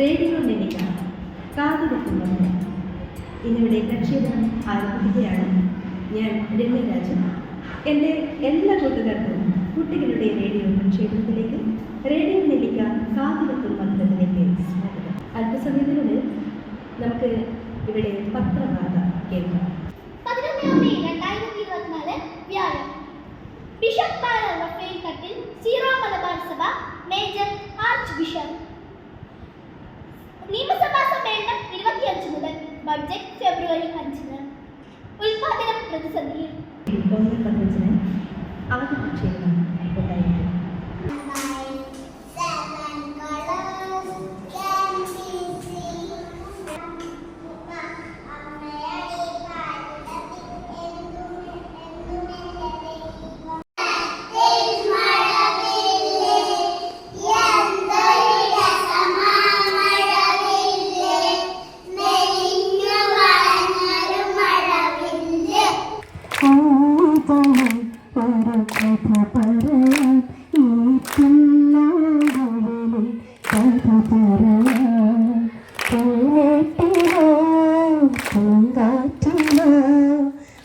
Radio നെല്ലിക്ക കാതുകുത്തുന്നത് ഇന്നിവിടെ പ്രക്ഷേപണം ആരംഭിക്കുകയാണ്. ഞാൻ രമ്യരാജൻ. എന്റെ എല്ലാ കൂട്ടുകാർക്കും കുട്ടികളുടെ റേഡിയോ പ്രക്ഷേപണത്തിലേക്ക് റേഡിയോ നെല്ലിക്ക കാത്തിരത്തും മന്ത്രത്തിലേക്ക് സ്വാഗതം. അല്പസമയത്തിനുള്ളിൽ നമുക്ക് ഇവിടെ പത്രവാർത്ത കേൾക്കാം. ബിഷപ്പ് സീറോ മലബാർ സഭ മേജർ ആർച്ച് ബിഷപ്പ് ബഡ്ജറ്റ് ഫെബ്രുവരി അഞ്ചിന്. ഉൽപാദനം പ്രതിസന്ധിയിൽ. അവതരണം പതിനഞ്ചിന് കഥകൾ ഒരു കഥ പറയാൻ ഈറ്റുന്നാടുകളിൽ കഥ പറയാൻ പൂനെട്ടിലോ പൂങ്കാറ്റിലോ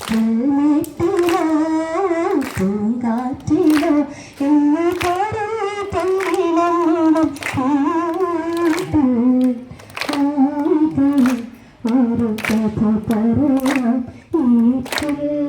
പൂനെട്ടിലോ പൂങ്കാറ്റിലോ ഇന്ന് കടൽ തന്നിലം ഒരു കഥ പറയാൻ ഈറ്റുന്ന